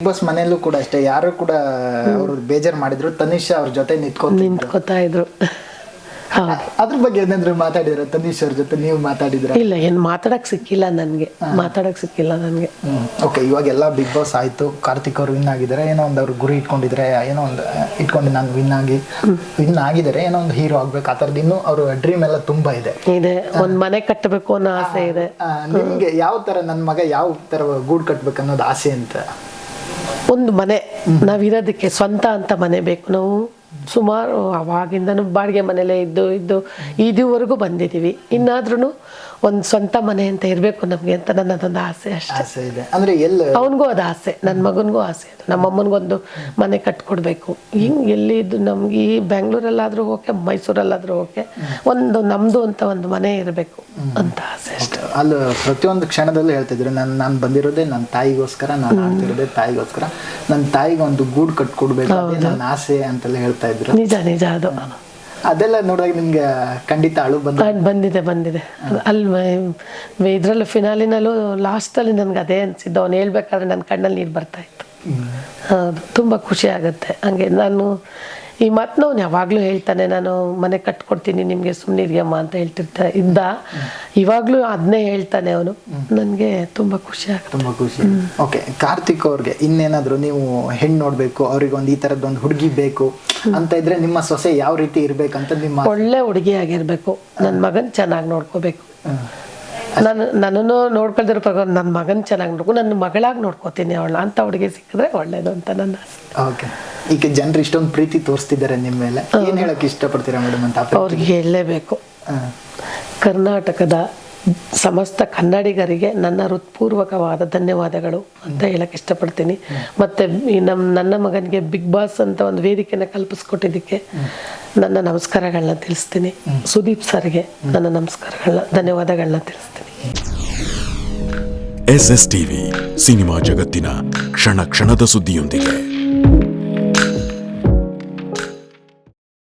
Big boss ಮನೆಯಲ್ಲೂ ಕೂಡ ಅಷ್ಟೇ ಯಾರು ಕೂಡ ಅವರು ಬೇಜಾರು ಮಾಡಿದ್ರು. ತನಿಷ್ ಅವ್ರ ಜೊತೆ ನಿಂತ್ಕೊಂಡು ನಿಂತ್ಕೋತಾ ಇದ್ರು. ಹೌದು. ಅದ್ರ ಬಗ್ಗೆ ಏನಾದ್ರು ಮಾತಾಡಿದ್ರ? ತನಿಷ್ ಅವ್ರ ಜೊತೆ ನೀವು ಮಾತಾಡಿದ್ರ? ಇಲ್ಲ ಏನು ಮಾತಾಡಕ್ ಸಿಕ್ಕಿಲ್ಲ ನನಗೆ. ಮಾತಾಡಕ್ ಸಿಕ್ಕಿಲ್ಲ ನನಗೆ. ಓಕೆ ಇವಾಗ ಎಲ್ಲಾ ಬಿಗ್ ಬಾಸ್ ಆಯ್ತು. ಕಾರ್ತಿಕ್ ಅವ್ರು ವಿನ್ ಆಗಿದಾರೆ ಏನೋ ಒಂದು ಅವ್ರ ಗುರಿ ಇಟ್ಕೊಂಡಿದ್ರೆ ಏನೋ ಒಂದು ಇಟ್ಕೊಂಡು ನಾನು ವಿನ್ ಆಗಿ ವಿನ್ ಆಗಿದ್ದಾರೆ. ಏನೋ ಒಂದು ಹೀರೋ ಆಗ್ಬೇಕು. ಆ ಥರದ್ದು ಇನ್ನೂ ಅವ್ರ ಡ್ರೀಮ್ ಎಲ್ಲ ತುಂಬಾ ಇದೆ. ಇದೆ. ಒಂದ್ ಮನೆ ಕಟ್ಟಬೇಕು ಅನ್ನೋ ಆಸೆ ಇದೆ. ಆ, ನಿಮ್ಗೆ ಯಾವ ತರ ನನ್ನ ಮಗ ಯಾವ ತರ ಗೂಡು ಕಟ್ಬೇಕು ಅನ್ನೋದು ಆಸೆ ಅಂತ? ಒಂದು ಮನೆ ನಾವಿರೋದಕ್ಕೆ ಸ್ವಂತ ಅಂತ ಮನೆ ಬೇಕು. ನಾವು ಸುಮಾರು ಅವಾಗಿಂದನೂ ಬಾಡಿಗೆ ಮನೆಯಲ್ಲೇ ಇದ್ದು ಇದ್ದು, ಇದುವರೆಗೂ ಬಂದಿದ್ದೀವಿ. ಇನ್ನಾದ್ರೂ ಒಂದು ಸ್ವಂತ ಮನೆ ಅಂತ ಇರಬೇಕು ನಮಗೆ ಅಂತ ನನ್ನದೊಂದು ಆಸೆ ಅಷ್ಟೇ. ಆಸೆ ಇದೆ. ಅಂದ್ರೆ ಎಲ್ಲ ಅವನಿಗೂ ಅದು ಆಸೆ ನನ್ನ ಮಗನಿಗೂ ಆಸೆ ಅದು. ನಮ್ಮ ಅಮ್ಮನಿಗೊಂದು ಮನೆ ಕಟ್ಕೊಡ್ಬೇಕು. ಹಿಂಗೆ ಎಲ್ಲಿದ್ದು ನಮ್ಗೆ ಈ ಬೆಂಗಳೂರಲ್ಲಾದರೂ ಓಕೆ ಮೈಸೂರಲ್ಲಾದರೂ ಓಕೆ ಒಂದು ನಮ್ಮದು ಅಂತ ಒಂದು ಮನೆ ಇರಬೇಕು ಅಂತ ಆಸೆ ಅಷ್ಟೇ. ಅಲ್ಲಿ ಪ್ರತಿಯೊಂದು ಕ್ಷಣದಲ್ಲೂ ಹೇಳ್ತಿದ್ರು ನಾನು ನಾನು ಬಂದಿರೋದೇ ನನ್ನ ತಾಯಿಗೋಸ್ಕರ ನಾನು ಆಡ್ತಿರೋದೇ ತಾಯಿಗೋಸ್ಕರ. ನನ್ನ ತಾಯಿಗೆ ಒಂದು ಗೂಡು ಕಟ್ಕೊಡ್ಬೇಕು ನನ್ನ ಆಸೆ ಅಂತೆಲ್ಲ ಹೇಳ್ತಾ ಇದ್ರು. ನಿಜ ನಿಜ ಅದು. ಅದೆಲ್ಲ ನೋಡಿದಾಗ ನಿಮ್ಗೆ ಖಂಡಿತ ಅಳು ಬಂದ ಬಂದಿದೆ ಬಂದಿದೆ. ಅಲ್ಲಿ ಇದರಲ್ಲೂ ಫಿನಾಲಿನಲ್ಲೂ ಲಾಸ್ಟಲ್ಲಿ ನನಗೆ ಅದೇ ಅನಿಸಿದ್ದು. ಅವ್ನು ಹೇಳ್ಬೇಕಾದ್ರೆ ನನ್ನ ಕಣ್ಣಲ್ಲಿ ನೀರು ಬರ್ತಾ ಇತ್ತು. ಹೌದು ತುಂಬ ಖುಷಿ ಆಗುತ್ತೆ. ಹಂಗೆ ನಾನು ಈ ಮತ್ನವ್ನು ಯಾವಾಗಲೂ ಹೇಳ್ತಾನೆ ನಾನು ಮನೆ ಕಟ್ಕೊಡ್ತೀನಿ ನಿಮಗೆ ಇದೆಯಮ್ಮ ಅಂತ ಹೇಳ್ತಿರ್ತಾ ಇದ್ದ. ಇವಾಗಲೂ ಅದನ್ನೇ ಹೇಳ್ತಾನೆ ಅವನು. ನನಗೆ ತುಂಬ ಖುಷಿ ಆಗುತ್ತೆ. ತುಂಬಾ ಖುಷಿ. ಓಕೆ ಕಾರ್ತಿಕ್ ಅವ್ರಿಗೆ ಇನ್ನೇನಾದರೂ ನೀವು ಹೆಣ್ಣು ನೋಡಬೇಕು ಅವ್ರಿಗೆ ಒಂದು ಈ ತರದ್ ಒಂದು ಹುಡುಗಿ ಬೇಕು ಅಂತ ಇದ್ರೆ ನಿಮ್ಮ ಸೊಸೆ ಯಾವ ರೀತಿ ಇರ್ಬೇಕಂತ ನಿಮ್ಮ ಒಳ್ಳೆ ಹುಡುಗಿ ಆಗಿರಬೇಕು. ನನ್ನ ಮಗನ ಚೆನ್ನಾಗಿ ನೋಡ್ಕೋಬೇಕು. ನಾನು ನನ್ನನ್ನು ನೋಡ್ಕೊಳ್ದಿರೋ ಪ್ರಕಾರ ನನ್ನ ಮಗನ ಚೆನ್ನಾಗಿ ನೋಡ್ಕೊ ನನ್ನ ಮಗಳಾಗಿ ನೋಡ್ಕೋತೀನಿ ಅವಳು ಅಂತ ಹುಡುಗಿ ಸಿಕ್ಕಿದ್ರೆ ಒಳ್ಳೇದು ಅಂತ ನನ್ನ ಓಕೆ. ಈಗ ಜನರು ಇಷ್ಟೊಂದು ಪ್ರೀತಿ ತೋರಿಸ್ತಿದ್ದಾರೆ ನಿಮ್ಮ ಮೇಲೆ. ಏನು ಹೇಳಕ್ ಇಷ್ಟಪಡ್ತೀರಾ ಮೇಡಮ್ ಅಂತ ಅವ್ರಿಗೆ ಹೇಳಲೇಬೇಕು. ಕರ್ನಾಟಕದ ಸಮಸ್ತ ಕನ್ನಡಿಗರಿಗೆ ನನ್ನ ಹೃತ್ಪೂರ್ವಕವಾದ ಧನ್ಯವಾದಗಳು ಅಂತ ಹೇಳಕ್ ಇಷ್ಟಪಡ್ತೀನಿ. ಮತ್ತೆ ಈ ನಮ್ಮ ನನ್ನ ಮಗನಿಗೆ ಬಿಗ್ ಬಾಸ್ ಅಂತ ಒಂದು ವೇದಿಕೆನ ಕಲ್ಪಿಸ್ಕೊಟ್ಟಿದ್ದಕ್ಕೆ ನನ್ನ ನಮಸ್ಕಾರಗಳನ್ನ ತಿಳಿಸ್ತೀನಿ. ಸುದೀಪ್ ಸರ್ಗೆ ನನ್ನ ನಮಸ್ಕಾರಗಳನ್ನ ಧನ್ಯವಾದಗಳನ್ನ ತಿಳಿಸ್ತೀನಿ. ಎಸ್ ಎಸ್ ಟಿವಿ ಸಿನಿಮಾ ಜಗತ್ತಿನ ಕ್ಷಣ ಕ್ಷಣದ ಸುದ್ದಿಯೊಂದಿಗೆ.